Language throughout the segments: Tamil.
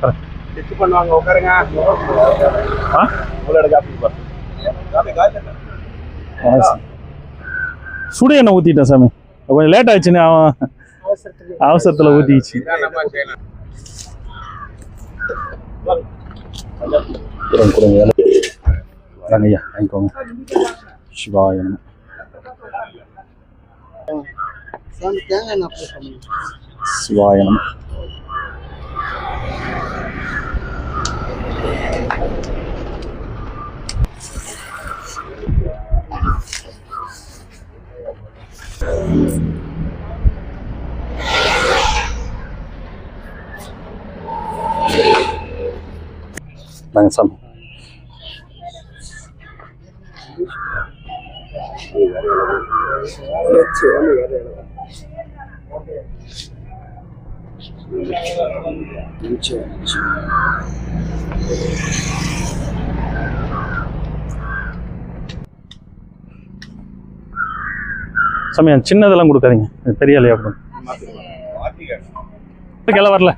செக் பண்ணுவாங்க உட்காருங்க. உங்களோட காப்பி. சுடு எண்ணெய் ஊற்றிட்டேன் சாமி. கொஞ்சம் லேட் ஆயிடுச்சுன்னு அவன் அவசரத்தில். செய்யணும்? கொடுங்க ஐயா வாங்கிக்கோங்க. சிவாய சிவாய நம நாங்கள் சாமி சமயம் சின்னதெல்லாம் கொடுக்காதீங்க. பெரிய இலையா கொடுங்க. கிளை வரல.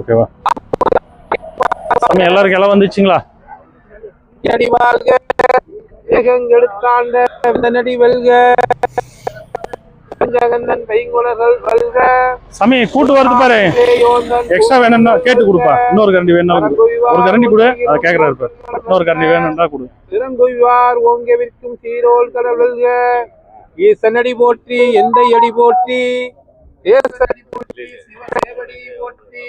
ஓகேவா? சாமி எல்லாருக்கும் இலை வந்துச்சுங்களா? சாமி கூட்டு வருது பாரு. எக்ஸ்ட்ரா வேணும்னா கேட்டு கொடுப்பா. இன்னொரு கரண்டி வேணாலும் கொடு. ஒரு கரண்டி கொடு அதை கேட்கறாரு பாரு. இன்னொரு கரண்டி வேணும்னா கொடு. திறங்குய்வார் ஓங்க விற்கும் சீரோல் கடல் வெல்க. ஈசனடி போற்றி எந்த அடி போற்றி. தேசடி போற்றி சிவனேவடி போற்றி.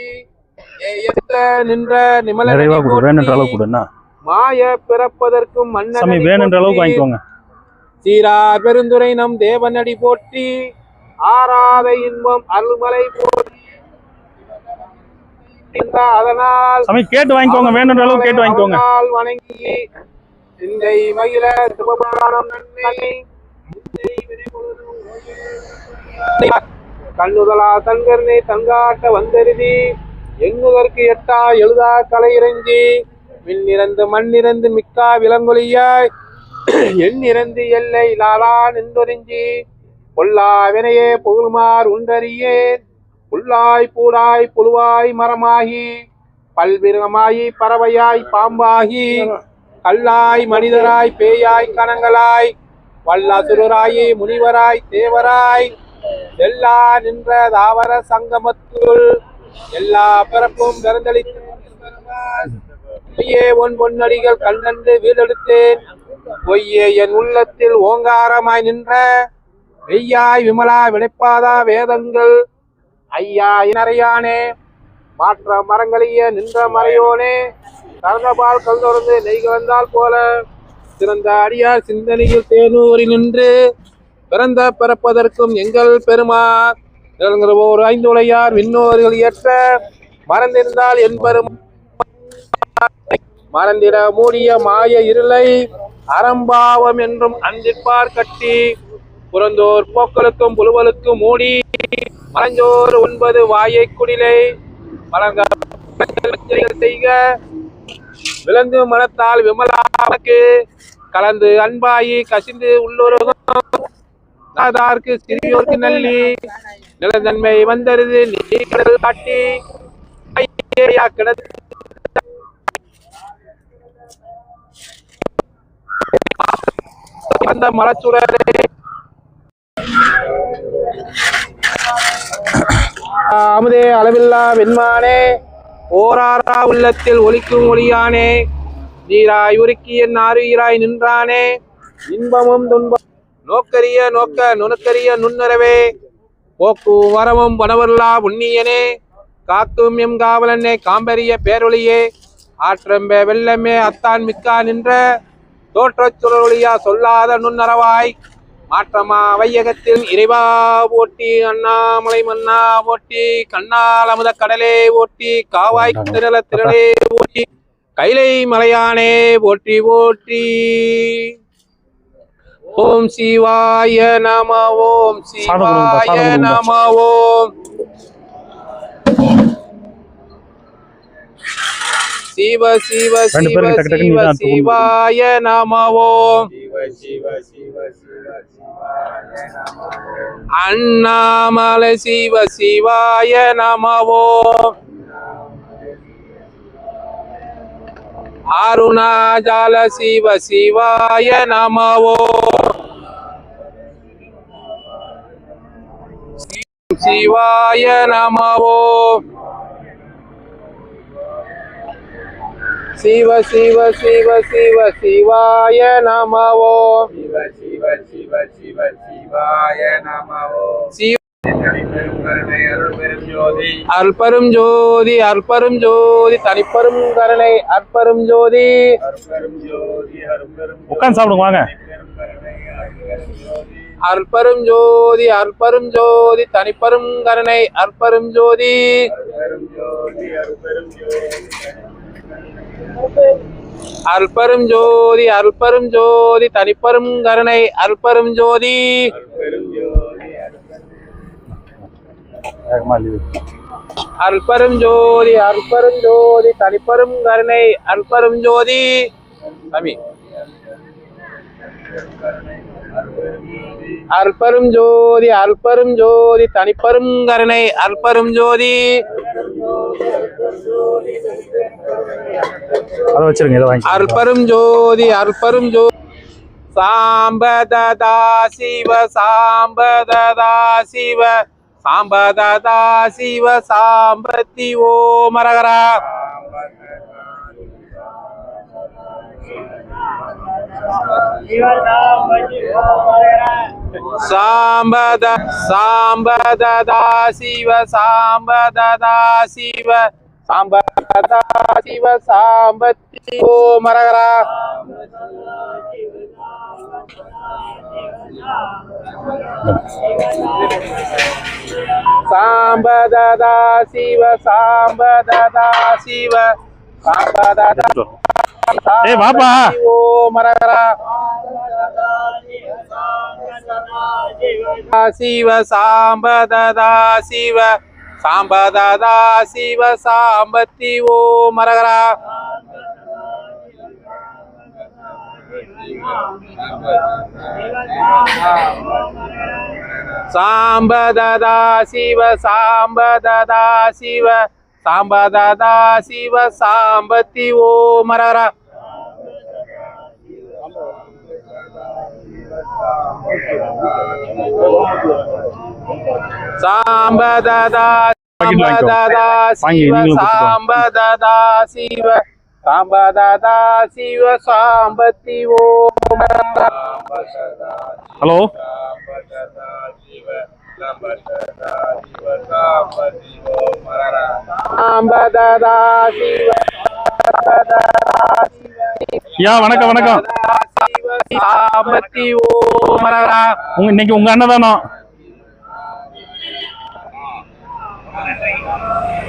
நின்ற நிமல நிறைவா கொடு. வேணுன்ற அளவு கொடுன்னா. மாய பிறப்பதற்கும் சாமி மன்னன் வேணுன்ற அளவுக்கு வாங்கிக்கோங்க. சீரார் பெருந்துரை நம் தேவனடி போற்றி. ஆராத இன்பம் அருள்மலை போற்றி. அதனால் சாமி கேட்டு வாங்கிக்கோங்க. வேணுன்ற அளவுக்கு கேட்டு வாங்கிக்கோங்க. வணங்கி சிந்தை மகிழ சிவபுராணம் நன்மை கண்ணுதலா தன்கருணை தங்காட்ட வந்தருதி. எண்ணுதற்கு எட்டா எழுதா கலை இறைஞ்சி விண்ணிறந்து மண்ணிறந்து மிக்கா விலங்கொலியாய். எண்ணிறந்து எல்லை லாலா நின்றொறிஞ்சி. பொல்லா வினையே புகழுமார் உண்டறியேன் புல்லாய் பூடாய் புழுவாய் மரமாகி. பல்விரமாயி பறவையாய் பாம்பாகி. கல்லாய் மனிதராய் பேயாய் கணங்களாய் வல்லாசுரராயி முனிவராய் தேவராய். எல்லா நின்ற தாவர சங்கமத்துள் எல்லா பிறப்பும் பிறந்தளித்து பொய்யே உன் பொன்னடிகள் கண்டன்று வீடெடுத்தேன். பொய்யே என் உள்ளத்தில் ஓங்காரமாய் நின்ற வெய்யாய் விமலா விளைப்பாதா வேதங்கள். ஐயா இனறையானே மாற்ற மரங்களிய நின்ற மறையோனே. கலந்தபால் கலந்தொடர்ந்து நெய் கலந்தால் போல சிறந்த அடியார் சிந்தனையில் தேனூரில் நின்று பிறந்த பிறப்பதற்கும் எங்கள் பெருமார். நிலங்குறவோர் ஐந்துளையார் விண்ணோர்கள் ஏற்ற மறந்திருந்தால் என்பரும் மறந்திட மூடிய மாய இருளை அறம்பாவம் என்றும் அன்பிற்பார் கட்டி புறந்தோர் போக்களுக்கும் புலுவலுக்கும் மூடி மறைஞ்சோர் ஒன்பது வாயை குடிலை வழங்க செய்க. விளந்து மனத்தால் விமலாவுக்கு கலந்து அன்பாயி கசிந்து உள்ளுருகும் நாதார்க்கு சிறியோர்க்கு நல்லி நிலத்தன்மை வந்தருது நீ கடல் காட்டி. ஐயா கிடந்து அந்த மலச்சுடரே அமுதே அளவில்லா வெண்மானே ஓராரா உள்ளத்தில் ஒலிக்கும் ஒளியானே. நீராய் உருக்கி என் ஆறுயிராய் நின்றானே. இன்பமும் துன்பம் நோக்கரிய நோக்க நுணுக்கரிய நுண்ணறவே. போக்கு வரவும் வனவர்லா உண்ணியனே காக்கும் எம் காவலனே காம்பரிய பேரொழியே. ஆற்றம்பே வெள்ளமே அத்தான் மிக்கா நின்ற. தோற்றச் சுழலொளியா சொல்லாத நுண்ணறவாய். மாற்றமா வையகத்தில் இறைவா ஓட்டி அண்ணாமலை மன்னா ஓட்டி கண்ணால் அமுத கடலே ஓட்டி காவாய் திரள திரளே ஓட்டி கைலை மலையானே ஓட்டி ஓட்டி ஓம் சிவாய நம ஓம் சிவாய. நம ஓம் சிவ சிவ சிவ சிவ. சிவாய நம ஓம் அண்ணாமலை சிவ சிவாய நம ஓம் அருணாஜால சிவ சிவாய நம ஓம் சிவாய நம ஓம் சிவ சிவ சிவ சிவ சிவாய நம ஓம் சிவ சிவ சிவ சிவ சிவாய நமவோ. அற்பரும் ஜோதி. அற்பரும் ஜோதி தனிப்பெரும் கருணை அற்பரும் ஜோதி. உட்காந்து சாப்பிடுங்க வாங்க. அற்பரும் ஜோதி அற்பரும் ஜோதி தனிப்பரும் கருணை அற்பரும் ஜோதி. அற்பரும் ஜோதி அற்பரும் ஜோதி தனிப்பரும் கருணை அற்பரும் ஜோதி. அற்பரும் ஜோதி அற்பரும் ஜோதி தனிப்பரும் கருணை அற்பரும் ஜோதி. சாமி. அற்பரும் ஜோதி அற்பரும் ஜோதி தனிப்பெரும் கருணை அற்பரும் ஜோதி. அற்பரும் ஜோதி அற்பரும் ஜோ சாம்பததா சிவ சாம்பததா சிவ சாம்பததா சிவ சாம்பத்தி ஓமரகரா சாம்பத சாம்பததா சிவ சாம்பததா சிவ சாம்பததா சிவ சாம்பத்தி ஓமரகரா சாம்பததா சிவ சாம்பததா சிவ சாம்பததா ஏ வாப்பா. சிவ சாம்பததா சிவ சாம்பததா சிவ சாம்பத்தி ஓ மரகரா சாம்பததா சிவ சாம்பததா சிவ சாம்பததா சிவ சாம்பத்தி ஓ மரகரா சாம்பததா பாக்கெட் வாங்கிக்கோ. சாம்பததா வாங்கி சிவ வாங்க. சாம்பததா சிவ சாம்பததா சிவ சாம்பத்தி ஓ ஹலோ யா வணக்கம் வணக்கம். சாம்பத்தி உங்க இன்னைக்கு உங்க அன்னதானம்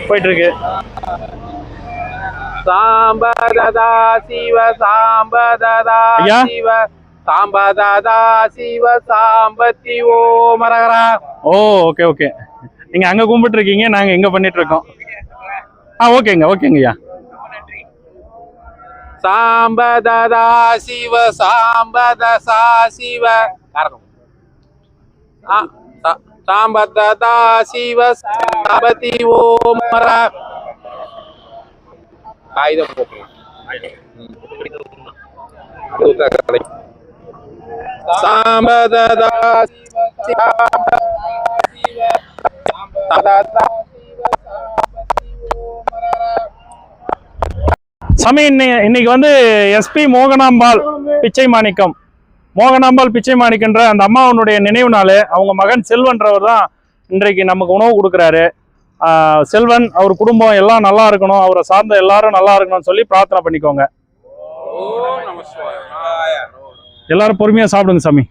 போயிட்டு இருக்கு சாம்பததா சிவ சாம்பததா சிவ சிவ சாம்பததா சிவ சாம்பத்தி ஓ மரகரா. ஓ ஓகே ஓகே. நீங்க அங்க கும்பிட்டு இருக்கீங்க நாங்க இங்க பண்ணிட்டு இருக்கோம் ஆ ஓகேங்க ஓகேங்க ஐயா. சாம்பததா சிவ சாம்பதசா சிவ. காரணம் ஆ, சா- சாம்பததா சிவ சாம்பதி ஓ மர காகிதம் மரரா சாமி இன்னைக்கு வந்து எஸ்பி மோகனாம்பாள் பிச்சை மாணிக்கம். மோகனாம்பாள் பிச்சை மாணிக்கன்ற அந்த அம்மாவனுடைய நினைவு நாள் அவங்க மகன் செல்வன்றவர் தான் இன்றைக்கு நமக்கு உணவு கொடுக்குறாரு. செல்வன் அவர் குடும்பம் எல்லாம் நல்லா இருக்கணும் அவரை சார்ந்த எல்லாரும் நல்லா இருக்கணும்னு சொல்லி பிரார்த்தனை பண்ணிக்கோங்க. எல்லாரும் பொறுமையா சாப்பிடுங்க சாமி.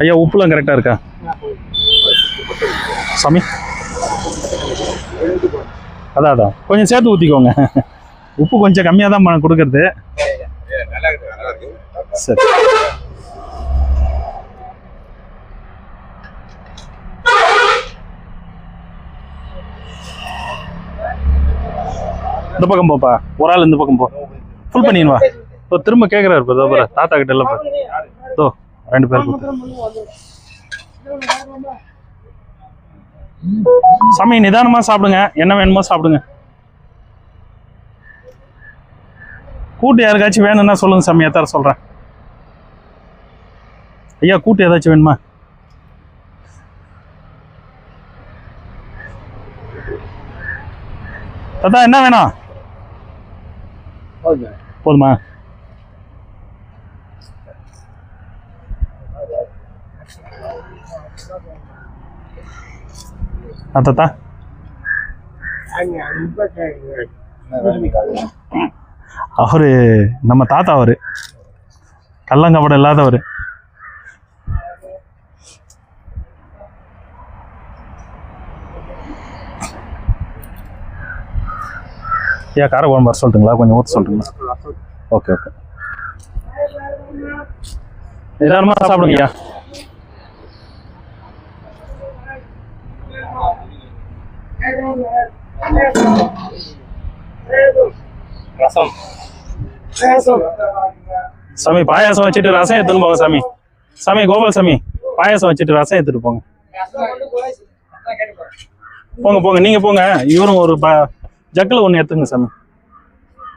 ஐயா உப்புலாம் கரெக்டா இருக்கா? சாமி? அதான் அதான். கொஞ்சம் சேர்த்து ஊற்றிக்கோங்க உப்பு கொஞ்சம் கம்மியாக தான் கொடுக்கறது நல்லா இருக்கு நல்லா இருக்கு சரி. இந்த பக்கம் போப்பா. ஒரு ஆள் இந்த பக்கம் போ. ஃபுல் பண்ணிடுவா இப்போ திரும்ப கேட்குறாரு இப்போ இதோ பாரு, தாத்தா கிட்ட எல்லாம் தோ ரெண்டு பேர் கொடுத்து. சாமி சாப்பிடுங்க. என்ன வேணுமோ சாப்பிடுங்க. கூட்டு யாருக்காச்சும் வேணும்னா சொல்லுங்க சாமி எத்தார சொல்கிறேன் ஐயா கூட்டு ஏதாச்சும் வேணுமா? தாத்தா என்ன வேணும்? போதுமா? தாத்தா. அவரு நம்ம தாத்தா அவரு. கள்ளங்கபடம் இல்லாதவர். ஐயா காரக்குழம்பு வர சொல்லுங்களா கொஞ்சம் ஊற்ற சொல்லட்டுங்களா ஓகே ஓகே. நிதானமாக சாப்பிடுங்க ஐயா. ரசம். சாமி பாயாசம் வச்சுட்டு ரசம் எடுத்துன்னு போங்க சாமி. சாமி கோபால் சாமி பாயாசம் வச்சுட்டு ரசம் எடுத்துட்டு போங்க. போங்க போங்க நீங்க போங்க. இவரும் ஒரு ஜக்கில் ஒன்று எடுத்துங்க சாமி.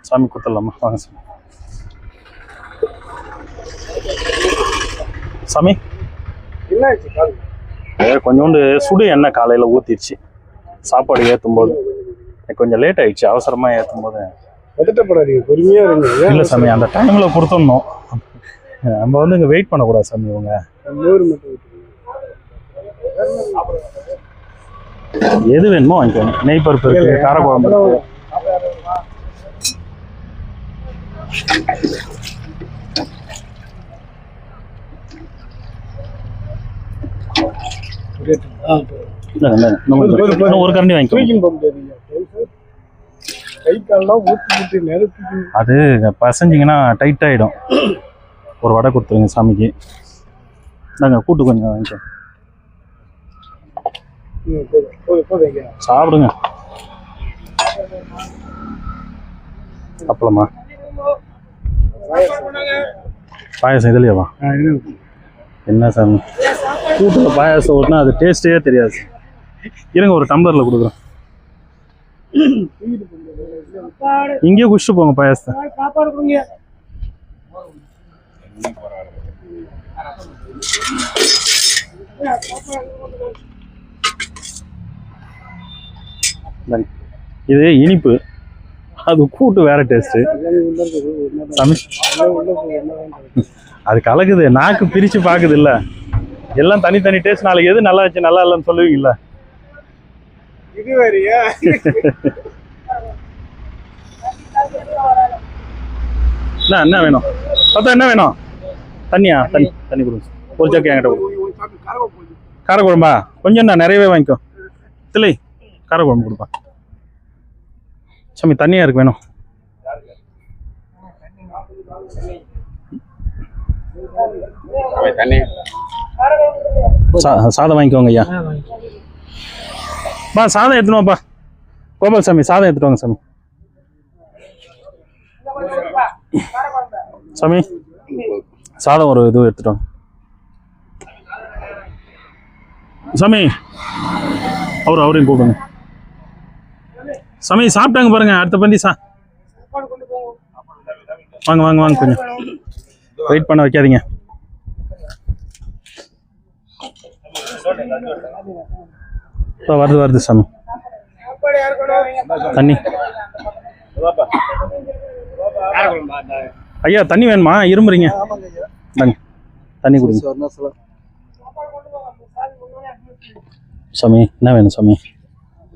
சாமி கொடுத்துடலாமா? வாங்க சாமி. சாமி. ஏ, கொஞ்சோண்டு சுடு எண்ணெய் காலையில் ஊற்றிடுச்சு சாப்பாடு ஏற்றும் போது கொஞ்சம் லேட் ஆயிடுச்சு. அவசரமாக ஏற்றும் போது இல்லை சாமி அந்த டைமில் கொடுத்துடணும். நம்ம வந்து இங்கே வெயிட் பண்ணக்கூடாது சாமி இவங்க. அப்புறம் எது வேணுமோ வாங்கிக்கோங்க. நெய் பருப்பு இருக்கு காரக்குழம்பு இருக்கு. ஒரு கரண்டி வாங்கிக்கோங்க. அது பசஞ்சிங்கன்னா டைட் ஆயிடும். ஒரு வடை கொடுத்துருங்க சாமிக்கு. நாங்க கூட்டு கொஞ்சம் வாங்கிக்கோங்க. சாப்பிடுங்க. அப்பளமா? பாயசம் இதுலையாவா? என்ன சார் கூட்டில் பாயாசம் ஊட்டினா அது டேஸ்டே தெரியாது. இருங்க ஒரு டம்ளரில் கொடுக்குறோம். இங்கேயே குடிச்சிட்டு போங்க பாயாசத்தை. சாப்பாடு கொடுங்க இந்தாங்க. இது இனிப்பு. அது கூட்டு வேற டேஸ்ட்டு சாமி அது கலக்குது. நாக்கு பிரிச்சு பாக்குது இல்ல எல்லாம் தனித்தனி டேஸ்ட் நாளைக்கு எது நல்லா இருந்துச்சு நல்லா இல்லைன்னு சொல்லுவீங்கல்ல. இது வேறியா என்ன என்ன வேணும்? பார்த்தா என்ன வேணும்? தண்ணியா? தண்ணி தண்ணி கொடுங்க. ஒரு ஜக்கு என்கிட்ட கொடுங்க. காரக்குழம்பா கொஞ்சம் தான் நிறையவே வாங்கிக்கோ. தில்லை. காரக்குழம்பு கொடுப்பா. சாமி தண்ணியா இருக்கு வேணும். சாதம் வாங்கிக்கோங்க ஐயா. பா சாதம் எடுத்துன்னு வாப்பா. கோபால் சாமி சாதம் எடுத்துட்டு வாங்க சாமி. சாமி சாதம் ஒரு இது எடுத்துட்டு வாங்க. சாமி அவர் அவரையும் கூப்பிடுங்க. சமயம் சாப்பிட்டாங்க பாருங்க அடுத்த பந்தி சா வாங்க வாங்க வாங்க கொஞ்சம். வெயிட் பண்ண வைக்காதீங்க. இப்போ வருது வருது சாமி. தண்ணி. ஐயா தண்ணி வேணுமா? இரும்புறீங்க. தண்ணி. தண்ணி குடிங்க. சாமி என்ன வேணும் சாமி?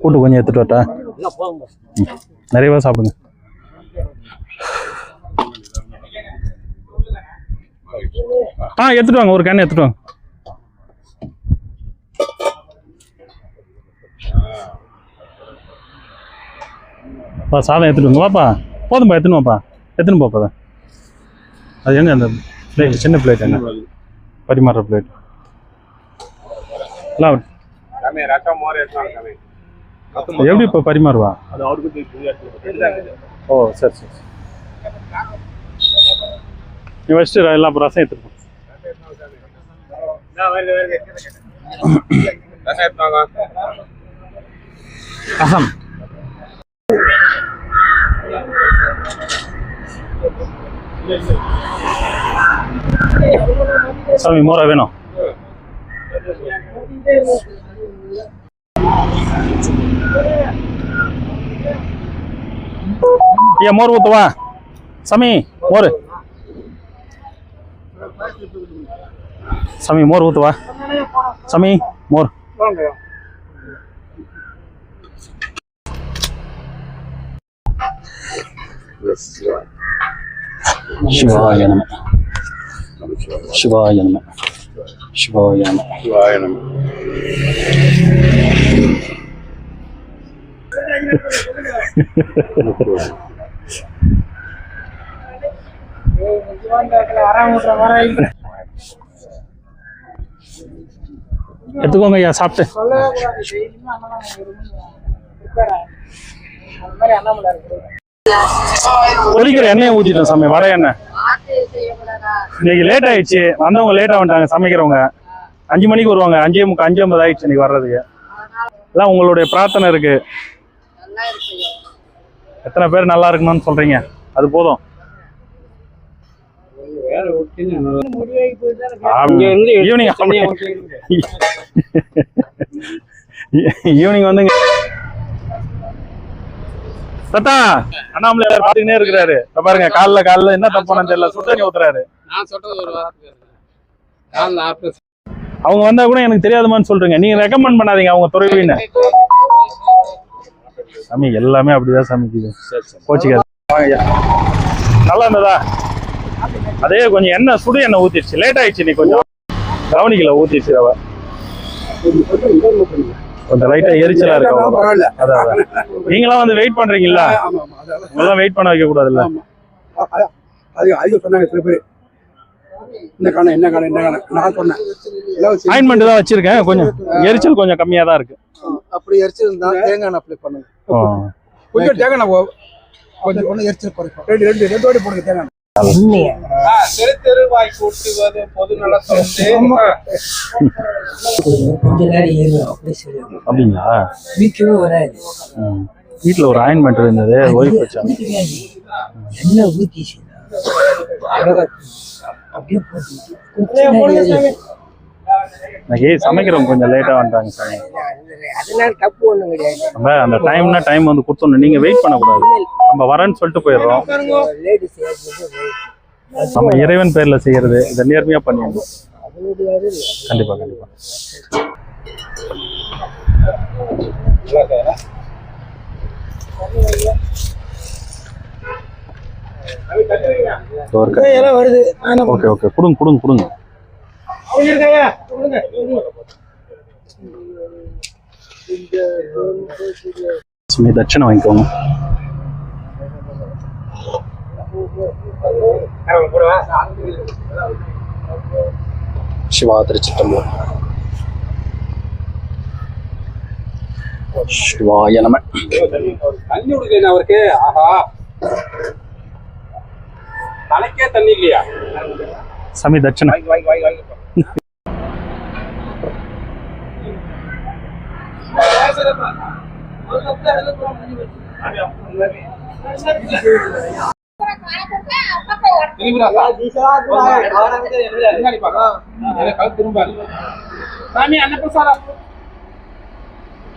கூட்டு கொஞ்சம் எடுத்துட்டு வரட்டா? நிறையவா சாப்பிடுங்க. ஆ எடுத்துட்டு வாங்க. ஒரு கேன் எடுத்துட்டு வாங்க. பா சாதம் எடுத்துட்டு வாங்க. வாப்பா. போதும்பா எத்தனை வாப்பா. எத்தனை போப்பா அது எங்க அந்த பிளேட் சின்ன பிளேட் எங்க? பரிமாறுற பிளேட் எல்லாம் எப்படி இப்போ பரிமாறுவா? அது அவருக்கு ஓ சரி சரி நீ வச்சுட்டு எல்லாம் அப்புறம் ரசம் எடுத்துருப்போம் ரசம். சாமி மோரா வேணும். ஐயா மோர் ஊத்துவா சாமி மோர். சாமி மோர் ஊத்துவா சாமி மோர். சிவாய நம. சிவாய நம. சிவாய நம. எடுத்துக்கோங்க ஐயா சாப்பிட்டு. பொரிக்கிற எண்ணெயை ஊற்றிட்டோம் சாமி வர எண்ணெய். இன்னைக்கு லேட் ஆயிடுச்சு. வந்தவங்க லேட் ஆகிட்டாங்க சமைக்கிறவங்க. அஞ்சு மணிக்கு வருவாங்க. அஞ்சே முக்கா அஞ்சு ஐம்பது ஆயிடுச்சு இன்னைக்கு வர்றதுக்கு. எல்லாம் உங்களுடைய பிரார்த்தனை இருக்கு. எத்தனை பேர் நல்லா இருக்கணும்னு சொல்றீங்க? அது போதும். ஈவினிங் ஈவினிங் வந்துங்க. தத்தா அண்ணாமலை பாத்துக்கினே இருக்கிறாரு. பாருங்க காலைல காலைல என்ன தப்பானு தெரியல. சுத்தண்ணி ஊத்துறாரு. அவங்க வந்தா கூட எனக்கு தெரியாதுமான்னு சொல்றீங்க. நீங்க ரெக்கமெண்ட் பண்ணாதீங்க அவங்க துறைவின்னு. சாமி எல்லாமே அப்படிதான் சமைக்குது கோச்சிக்காது. வாங்கய்யா. நல்லா இருந்ததா? அதே கொஞ்சம் எண்ணெய் சுடு எண்ணெய் ஊத்திடுச்சு. லேட் ஆயிடுச்சு நீ கொஞ்சம். கவனிக்கல ஊத்திடுச்சு அவ கொஞ்சம் லைட்டா எரிச்சலா இருக்கு அவ்வளவுதான். பரவாயில்ல. அதான். நீங்களாம் வந்து வெயிட் பண்றீங்கல்ல? ஆமா ஆமா அதெல்லாம் உங்களெல்லாம் வெயிட் பண்ண வைக்க கூடாதுல்ல அது சொன்னாங்க சில பேர். என்ன காணும் என்ன காணும் என்ன காணும் நான் சொன்னேன். ஆயின்மெண்ட் தான் வச்சிருக்கேன். கொஞ்சம் எரிச்சல் கொஞ்சம் கம்மியா தான் இருக்கு அப்படி எரிச்சிருந்தா தேங்காய் எண்ணெய் அப்ளை பண்ணுங்க. கொஞ்சம் தேங்காய் கொஞ்சம் ஒன்று எரிச்சல் குறைக்கும். ரெண்டு ரெண்டு ரெண்டு வாட்டி போடுங்க தேங்காய் கூட்டுவது பொது அப்படிங்களா? வீக்கவே வராது. ஒரு ஆயின்மெண்ட் இருந்தது ஒய்ஃப் வச்சாங்க. எண்ணெய் ஊத்தி அழகா அப்படியே போட்டு இன்னைக்கு சமைக்கிறவங்க கொஞ்சம் லேட்டாக வந்துட்டாங்க சாமி. அதனால தப்பு ஒண்ணும் கிடையாது நம்ம அந்த டைம்னா டைம் வந்து கொடுத்தோம் நீங்கள் வெயிட் பண்ணக்கூடாது. நம்ம வரேன்னு சொல்லிட்டு போயிடுறோம். நம்ம இறைவன் பேரில் செய்கிறது இதை நேர்மையாக பண்ணிடணும். கண்டிப்பாக கண்டிப்பாக எல்லாம் வருது. Okay okay. கொடுங்க கொடுங்க கொடுங்க. சுமி தட்சணை வாங்கிக்கோங்க. சிவா திருச்சிட்டம்பலம் சிவாய நம. தண்ணி அவருக்கு? ஆஹா. தலைக்கே தண்ணி இல்லையா சாமி தட்சணை சாமி அன்னப்பிரசாதம்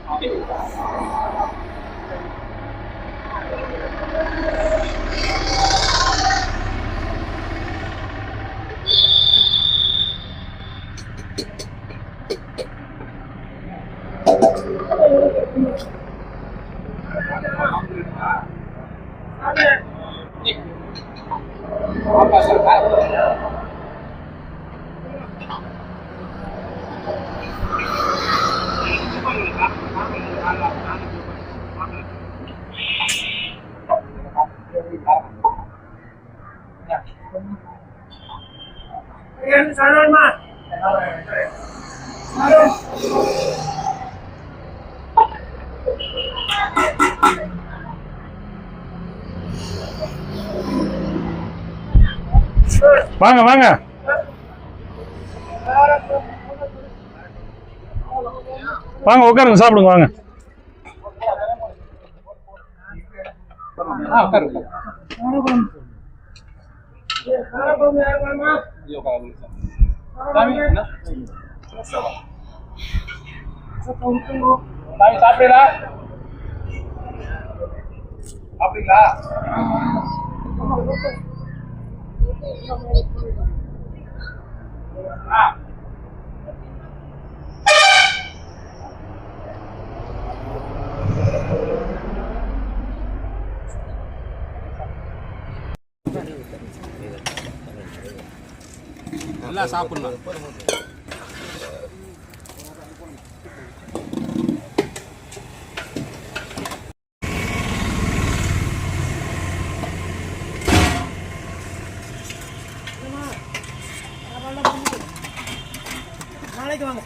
Thank you. வாங்க வாங்க. வாங்க உட்காருங்க சாப்பிடுங்க வாங்க. ஆ உட்காரு உட்காரு. ஐயோ, உட்காரு. சாமி என்ன? சாமி சாப்பிடலா அப்படிங்களா நல்லா சாப்பிடணும் நாளைக்கு வாங்க.